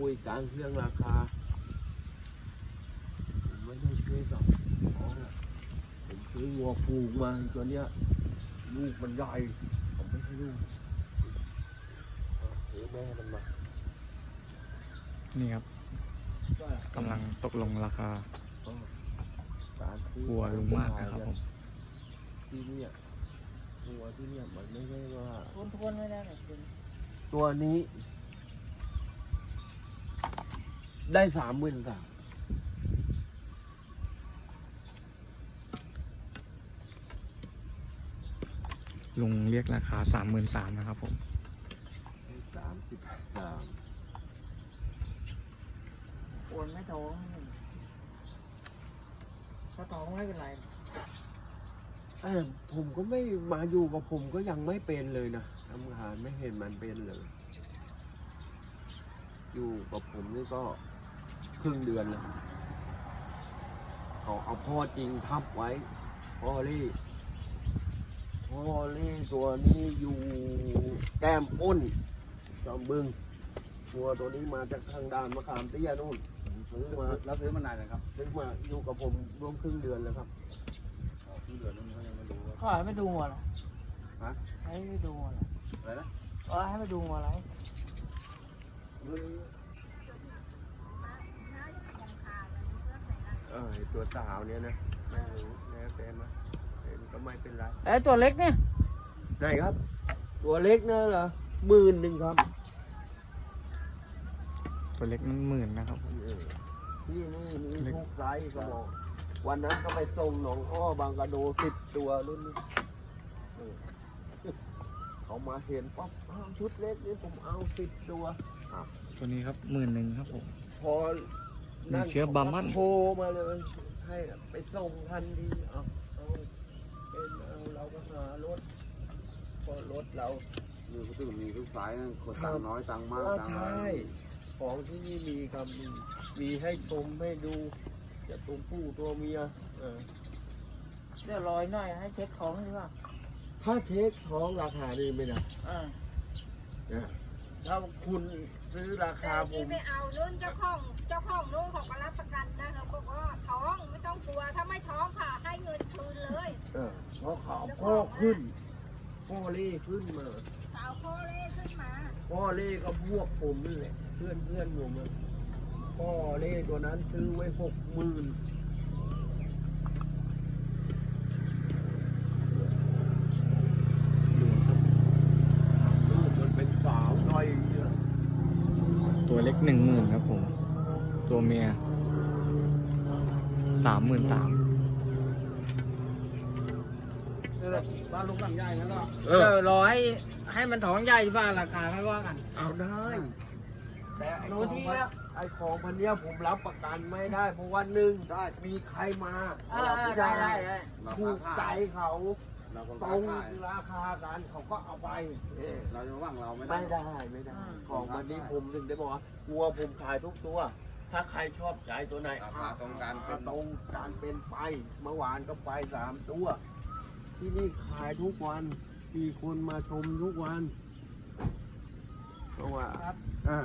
คุยกันเรื่องราคา ผมไม่ได้ช่วยกับน้องอะผมซื้อวัวผูกมาตัวเนี้ยลูกมันใหญ่ผมไม่ให้ลูกซื้อแม่มันมานี่ครับกำลังตกลงราคาก็การซื้อวัวลุงมากนะครับผมที่เนี่ยวัวที่เนี่ยมันไม่ได้ว่าทวนทวนไม่ได้หรอกคุณตัวนี้ ได้สามหมื่นสามลุงเรียกราคาสามหมื่นสามนะครับผมสามสิบสามโอนไม่ท้องถ้าท้องไม่เป็นไรเออผมก็ไม่มาอยู่กับผมก็ยังไม่เป็นเลยนะทำงานไม่เห็นมันเป็นเลย อยู่กับผมนี่ก็ ครึ่งเดือนแล้วเขาเอาพ่อจริงทับไว้ พ่อรี่ พ่อรี่ตัวนี้อยู่แก้มอ้นจอมบึงตัวตัวนี้มาจากทางด่านมะขามเตี้ยนู่นผมซื้อมาแล้วซื้อมานานเลยครับซื้อมาอยู่กับผมร่วมครึ่งเดือนแล้วครับอ๋อซื้อเดือนนึงเขายังไม่รู้ว่าเขาให้ไปดูหัวเหรอฮะให้ไปดูหัวเหรออะไรนะเออให้ไปดูหัวอะไร เออไอ้ ตัวสาวเนี่ยนะไม่รู้แล้วแต่มาเป็นก็ไม่เป็นไรเอ้ยตัวเล็กเนี่ยไหนครับ ตัวเล็กนะเหรอหมื่นหนึ่งครับตัวเล็กมันหมื่นนะครับเออนี่นี่นี่เล็กทุกไซส์ก็บอกวันนั้นก็ไปส่งหนองอ้อบางกระโดสิบตัวรุ่นนี้เออเขามาเห็นปั๊บอ้าวชุดเล็กนี่ผมเอาสิบตัว ตัวนี้ครับหมื่นหนึ่งครับผมพอนั่น มีเชื้อบามันโทรมาเลย ให้ไปส่งทันทีเอาเอาเป็นเอาเราก็หารถพอรถเรานี่เขาถึงมีทุกสายนะคนตังค์น้อยตังค์มากก็ตังค์อะไรใช่ ของที่นี่มีครับมีมีให้ชมให้ดูจะตัวผู้ตัวเมียเออเดี๋ยวรอยหน่อยให้เช็คของดีกว่าถ้าเทคท้องราคาดีไหมนะอ่าเนี่ย ถ้าคุณซื้อราคาผที่มไม่เอานู่นเจ้าของเจ้าของนู่นเขาก็รับประกันนะเขาบอกว่าท้องไม่ต้องกลัวถ้าไม่ท้องค่ะให้เงินคืนเลยเออเพราะเขาพ่อขึ้นพ่อเล่ขึ้นมาสาวพ่อเล่ขึ้นมาพ่อเล่ก็พวกผมนี่แหละเพื่อนเพื่อนผมอะพ่อเล่ตัวนั้นซื้อไว้หกหมื่นลูกมันเป็นสาวน้อยเยอะ ตัวเล็กหนึ่งหมื่นครับผม ตัวเมียสามหมื่นสามนี่แหละบ้านลุงหลังใหญ่นั่นแหละเอเอออรอให้ให้มันท้องใหญ่บ้างราคาไม่ว่ากัน เอาได้แต่ไอ้ขรู้องที่พันแล้ว ไอ้ของพันเนี้ยผมรับประกันไม่ได้ เพราะว่าหนึ่งได้มีใครมาอ่าอ่าได้ได้ได้เราถูกใจขายเขาเราคนตรขายงขายราคากันเขาก็เอาไปเออเราจะว่างเราไม่ได้ ไม่ได้ไม่ได้ของวันนี้ผมถึงได้บอกว่าวัวผมขายทุกตัว ถ้าใครชอบใจตัวไหนราคาตรงกันเป็นตรงการเป็นไป เมื่อวานก็ไปสามตัว ที่นี่ขายทุกวันมีคนมาชมทุกวันเพราะว่าครับอ่า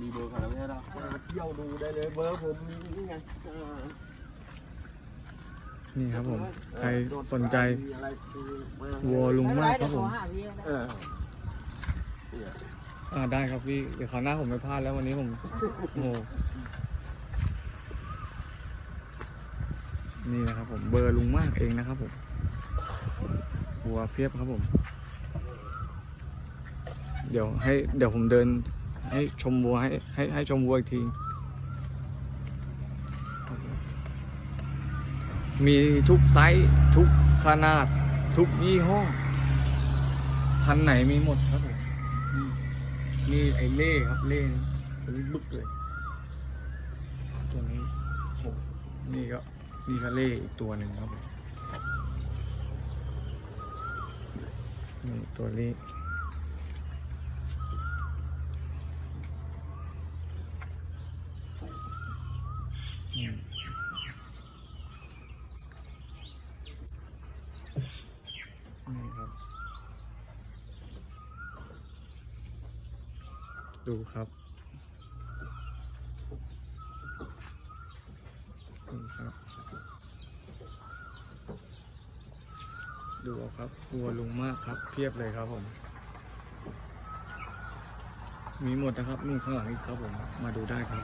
มีเบอร์เขาแล้วไม่ใช่หรอมาเที่ยวดูได้เลยเบอร์ผมนี่ไงอ่านี่ครับผม ใครสนใจมีอะไรคือมาวัวลุงมากครับผม อ่าได้ครับพี่ เดี๋ยวคราวหน้าผมไม่พลาดแล้ววันนี้ผมโอ้โหนี่นะครับผมเบอร์ลุงมากเองนะครับผมวัวเพียบครับผม เดี๋ยวให้เดี๋ยวผมเดิน ให้ชมวัวให้ให้ให้ชมวัวอีกที มีทุกไซส์ทุกขนาด ทุกยี่ห้อพันไหนมีหมดครับผม นี่ไอเล่ครับเล่นี่ตัวนี้บึกเลยตัวนี้โหนี่ก็นี่ก็เล่อีกตัวหนึ่งครับนี่ตัวเล่ ดูครับดูครับ ดูครับวัวลุงมากครับ เพียบเลยครับผม มีหมดนะครับนู่นข้างหลังอีกครับผม มาดูได้ครับ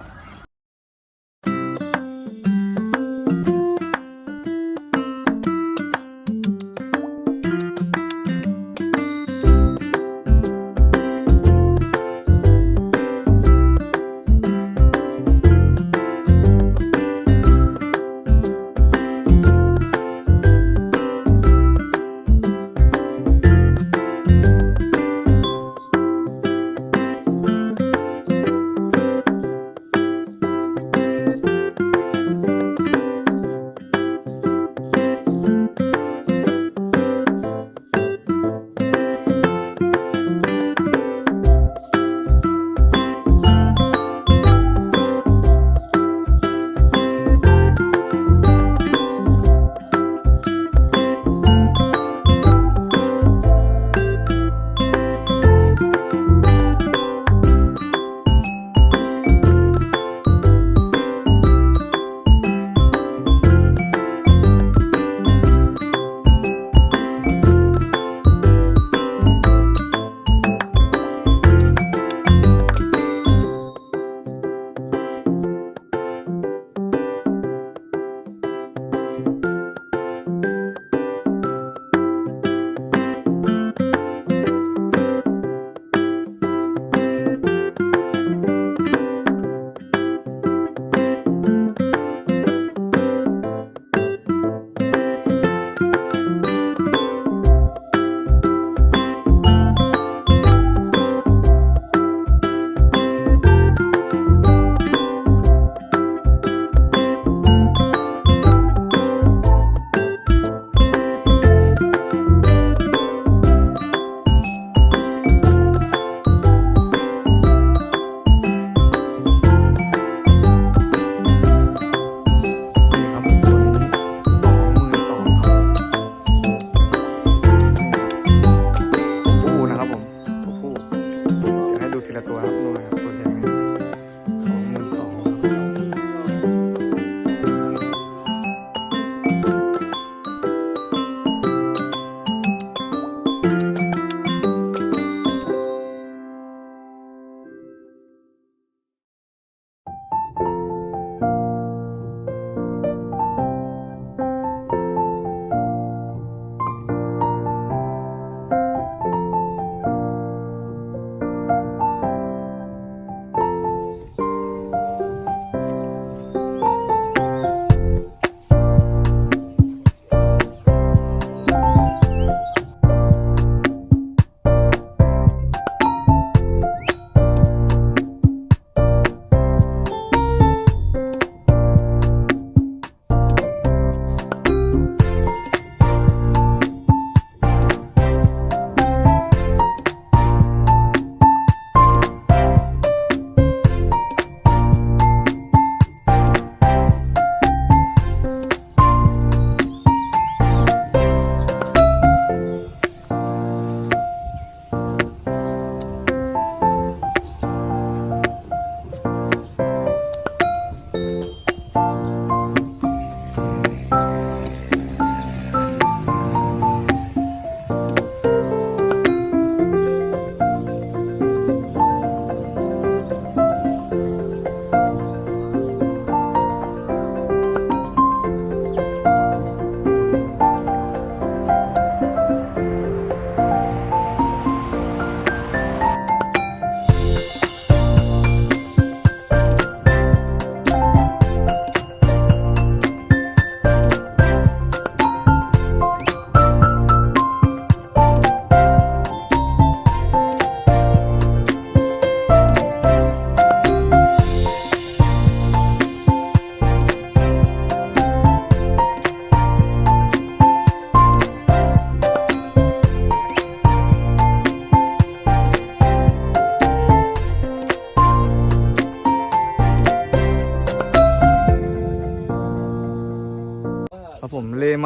ครั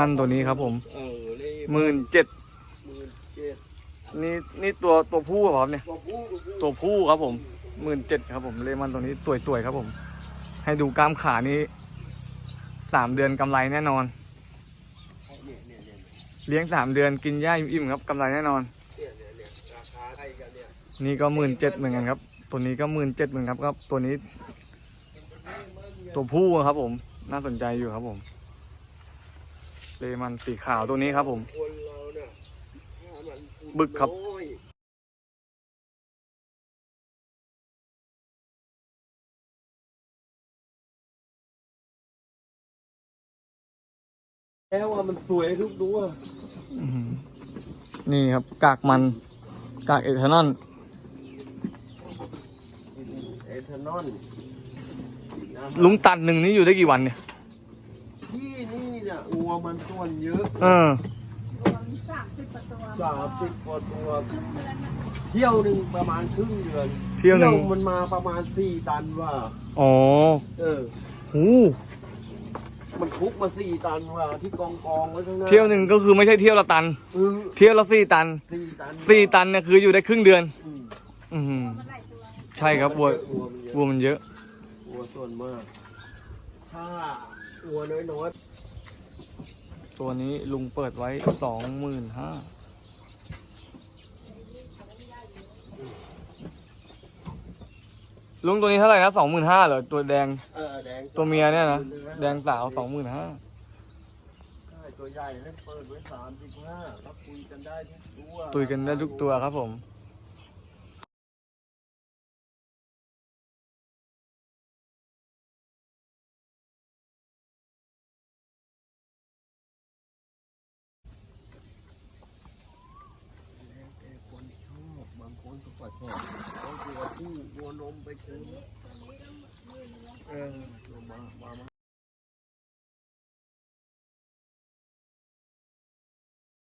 มเลมันตัวนี้ครับผมเออเล่หมื่นเจ็ดหมื่นเจ็ดนี่นี่ตัวตัวผู้เหรอครับเนี่ย ตัวผู้ตัวผู้ตัวผู้ครับผมหมื่นเจ็ดครับผมเลมันตัวนี้สวยๆครับผม ให้ดูกล้ามขานี้สามเดือนกำไรแน่นอนเนี่ยเนี่ยเนี่ยเลี้ยงสามเดือนกินหญ้าอิ่มๆครับกำไรแน่นอน เนี่ยเนี่ยเนี่ยราคาใกล้กันเนี่ยนี่ก็หมื่นเจ็ดเหมือนกันครับ ตัวนี้ก็หมื่นเจ็ดเหมือนกันครับ ตัวนี้ ตัวผู้ครับผม น่าสนใจอยู่ครับผม เลมันสีขาวตัวนี้ครับผม คนเราเนี่ยถ้ามันพูดบึกครับ น้อยแล้วว่ามันสวยทุกตัวอื้อหือนี่ครับ กากมัน กากเอทานอลเอทานอลลุงตันหนึ่งนี่อยู่ได้กี่วันเนี่ย ที่นี่ เนี่ยงัวมันส่วนเยอะเออ รวมสามสิบกว่าตัวสามสิบกว่าตัวครึ่งเดือนนะเที่ยวหนึ่งประมาณครึ่งเดือนเที่ยวหนึ่ง มันมาประมาณสี่ตันว่า อ๋อเออ หูมันคุกมาสี่ตันว่าที่กองกองๆไว้ข้างหน้าเที่ยวหนึ่งก็คือไม่ใช่เที่ยวละตันเออเที่ยวละสี่ตันสี่ตันสี่ตันเนี่ยคืออยู่ได้ครึ่งเดือน อืมอือหือมันหลายตัวใช่ครับวัววัวมันเยอะวัวมันเยอะวัวส่วนมาก ถ้าวัวน้อย ตัวนี้ลุงเปิดไว้สองหมื่นห้าลุงตัวนี้เท่าไหร่นะสองหมื่นห้าเหรอตัวแดงๆเออแดงตัวเมียเนี่ยนะ แดงสาวสองหมื่นห้าใช่ตัวใหญ่เนี่ยเปิดไว้สามสิบห้ารับคุยกันได้ทุกตัว ตุยกันได้ทุกตัวครับผม แล้วแต่คนชอบบางคนก็ชอบเอาตัวผู้วัวน มไปคืนเออตัวมามามา